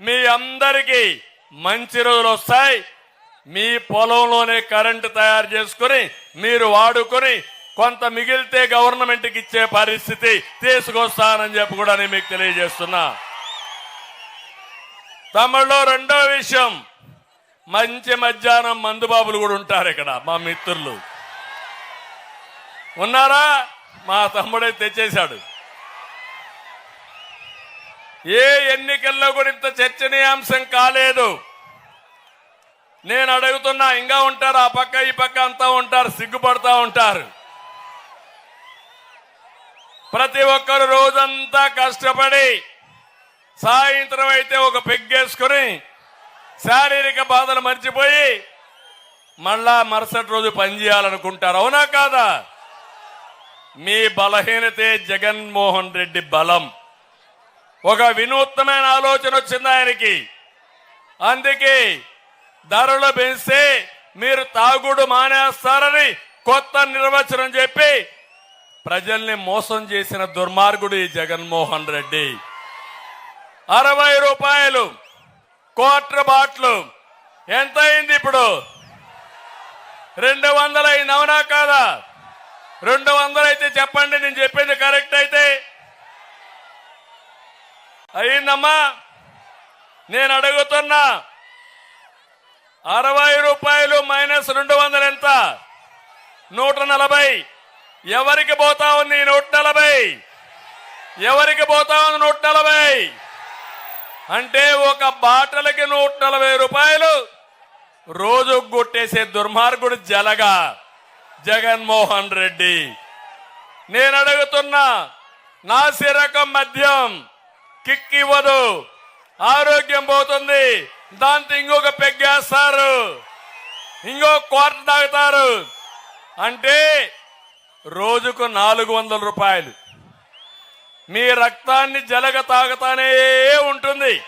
మీ అందరికీ మంచి రోజులు వస్తాయి. మీ పొలంలోనే కరెంటు తయారు చేసుకుని మీరు వాడుకొని కొంత మిగిలితే గవర్నమెంట్కి ఇచ్చే పరిస్థితి తీసుకొస్తానని చెప్పి కూడా నేను మీకు తెలియజేస్తున్నా. తమిళలో రెండో విషయం మంచి మధ్యాహ్నం మందుబాబులు కూడా ఉంటారు ఇక్కడ మా మిత్రులు. ఉన్నారా? మా తమ్ముడే తెచ్చేశాడు. ఏ ఎన్నికల్లో కూడా ఇంత చర్చనీయాంశం కాలేదు. నేను అడుగుతున్నా ఇంకా ఉంటారు ఆ పక్క ఈ పక్క అంతా ఉంటారు సిగ్గుపడతా ఉంటారు. ప్రతి ఒక్కరు రోజంతా కష్టపడి సాయంత్రం అయితే ఒక పెగ్గేసుకుని శారీరక బాధలు మర్చిపోయి మళ్ళా మరుసటి రోజు పనిచేయాలనుకుంటారు అవునా కాదా? మీ బలహీనతే జగన్మోహన్ రెడ్డి బలం. ఒక వినూత్నమైన ఆలోచన వచ్చింది ఆయనకి. అందుకే ధరలు పెంచితే మీరు తాగుడు మానేస్తారని కొత్త నిర్వచనం చెప్పి ప్రజల్ని మోసం చేసిన దుర్మార్గుడు ఈ జగన్మోహన్ రెడ్డి. అరవై రూపాయలు క్వార్టర్ బాట్లు ఎంత అయింది ఇప్పుడు? రెండు వందలు అయింది అవునా కాదా? రెండు వందలు అయితే చెప్పండి నేను చెప్పింది కరెక్ట్ అయితే అయిందమ్మా నేను అడుగుతున్నా అరవై రూపాయలు మైనస్ రెండు వందలు ఎంత? నూట నలభై. ఎవరికి పోతా ఉంది నూట నలభై? ఎవరికి పోతా ఉంది నూట నలభై? అంటే ఒక బాటలకి నూట నలభై రూపాయలు రోజు కొట్టేసే దుర్మార్గుడు జలగా జగన్మోహన్ రెడ్డి. నేను అడుగుతున్నా నాసిరకం మద్యం కిక్ ఇవ్వదు ఆరోగ్యం పోతుంది. దాంతో ఇంకొక పెగ్గేస్తారు ఇంకో కోట తాగుతారు. అంటే రోజుకు నాలుగు వందల రూపాయలు. మీ రక్తాన్ని జలగ తాగుతానే ఉంటుంది.